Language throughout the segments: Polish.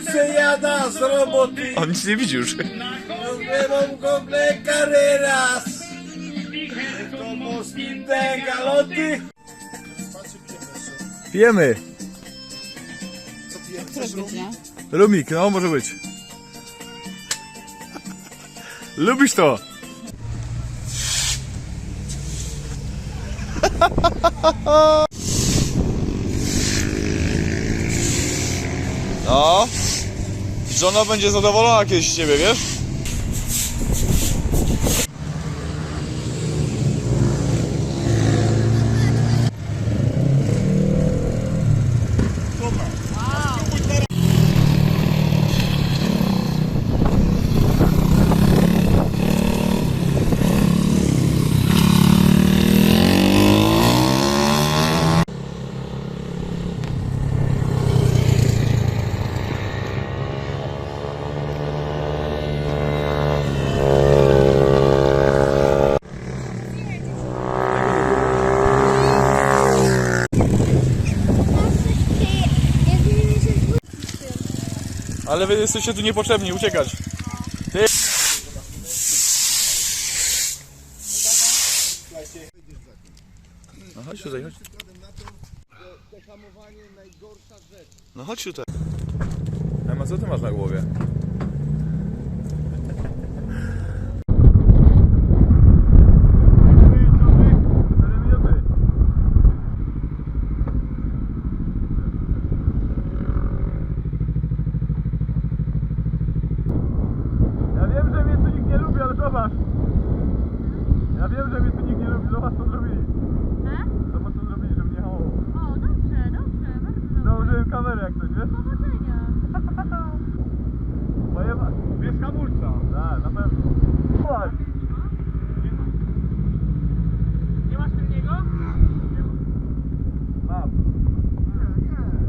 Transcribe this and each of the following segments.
Syn z roboty, On nic nie widzi już. rozgrywam gogle carreras. Como spite galoty. Pijemy. Któreś godzina? Lumik, no może być. Lubisz to? No. Żona będzie zadowolona kiedyś z ciebie, wiesz? Ale wy jesteście tu niepotrzebni, uciekać. Ty. No chodź tutaj, chodź. No chodź tutaj. Ema, co ty masz na głowie? Ja wiem, że mnie tu nikt nie zobacz. Ja wiem, że mnie tu nikt nie lubi, zobacz co zrobili. E? Zobacz co zrobili, że mnie hamował. O, dobrze, dobrze, bardzo dobrze. Założyłem kamerę jak coś, wiesz? Powodzenia. Moje ma... Wiesz hamulca. Tak, na pewno. Chodź. Nie masz tylniego? Mam.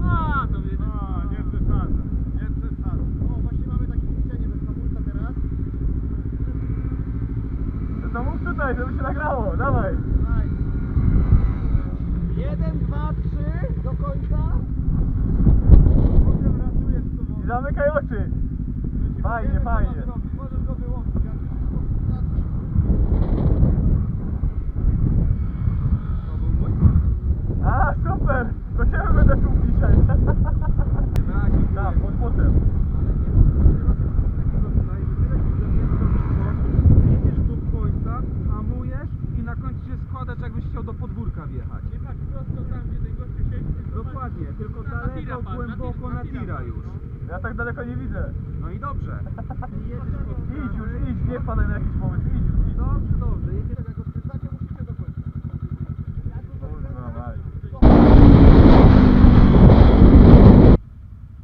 A, to wie. A, nie przesadzę. Nie przesadzę. O, właśnie mamy takie ćwiczenie bez hamulca teraz. To mów tutaj, żeby się nagrało. Dawaj. Jeden, dwa, trzy, do końca. Potem ratujesz z tobą. I zamykaj oczy. Fajnie, fajnie. Możesz go wyłączyć. Ja A, super. To ciebie będę tu dzisiaj. Tak, pod potem. Jedziesz do końca, hamujesz i na końcu się jakbyś chciał do podwórka wjechać. Nie patrz prosto tam, gdzie ten gościu siedzi. tylko Dokładnie, tylko na- na daleko, tira patrz, na głęboko tira, na tira tira patrz, już. no. Ja tak daleko nie widzę. No i dobrze. Idź już, idź, nie wpadaj na jakiś pomysł. Idź, idź. Dobrze, dobrze. Jedziesz Jak musicie do końca. Kurwa, mać.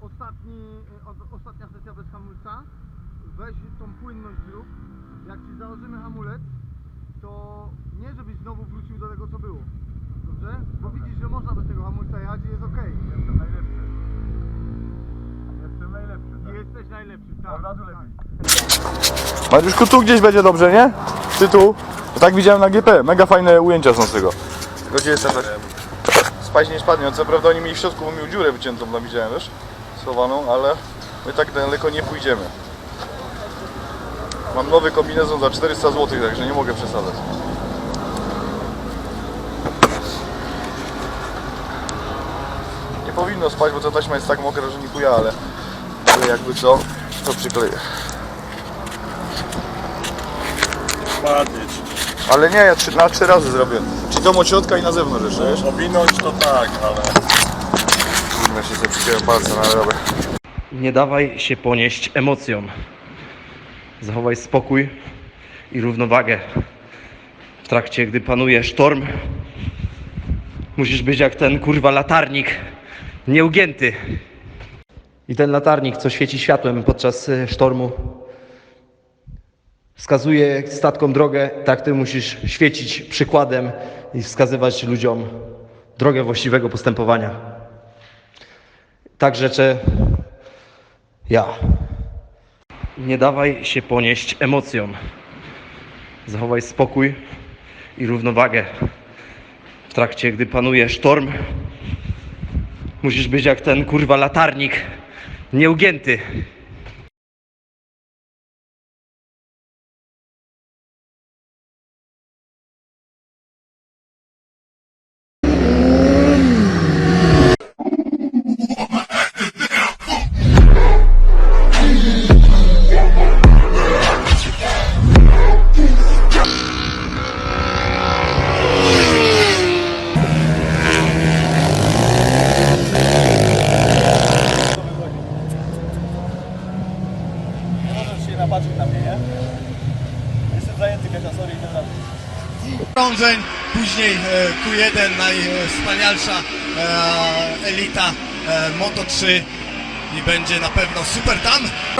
Ostatni, e, ostatnia sesja bez hamulca. Weź tą płynność zrób. Jak ci założymy hamulec, to nie żebyś znowu wrócił do tego co było. Dobrze? Bo widzisz, że można bez tego hamulca jechać i jest ok. Jestem najlepszy. Jestem najlepszy. Tak. Jesteś najlepszy, tak. Od razu lepiej. Mariuszku, tu gdzieś będzie dobrze, nie? Ty tu? Tak widziałem na GP. Mega fajne ujęcia są z tego. Tylko gdzie jest ten tak? Spaść nie spadnie. Co prawda oni mieli w środku, bo miał dziurę wyciętą tam widziałem, wiesz? Schowaną, ale my tak daleko nie pójdziemy. Mam nowy kombinezon za 400 zł, także nie mogę przesadzać. Nie powinno spać, bo ta taśma jest tak mokra, że nie ale, ale jakby co, to przykleję. Spadnieć. Ale nie, ja trzy, na trzy razy zrobię. Czy to od środka i na zewnątrz jeszcze, wiesz? Owinąć to tak, ale Kurwa, się sobie przyciąłem palce, ale dobra. Nie dawaj się ponieść emocjom. Zachowaj spokój i równowagę. W trakcie, gdy panuje sztorm, musisz być jak ten kurwa latarnik, nieugięty. I ten latarnik, co świeci światłem podczas y, sztormu, wskazuje statkom drogę, tak ty musisz świecić przykładem i wskazywać ludziom drogę właściwego postępowania. Tak rzeczy ja. Nie dawaj się ponieść emocjom. Zachowaj spokój i równowagę. W trakcie, gdy panuje sztorm, musisz być jak ten kurwa latarnik, Nieugięty. Okrążeń, później e, Q1 najwspanialsza e, elita e, Moto 3 i będzie na pewno super tam.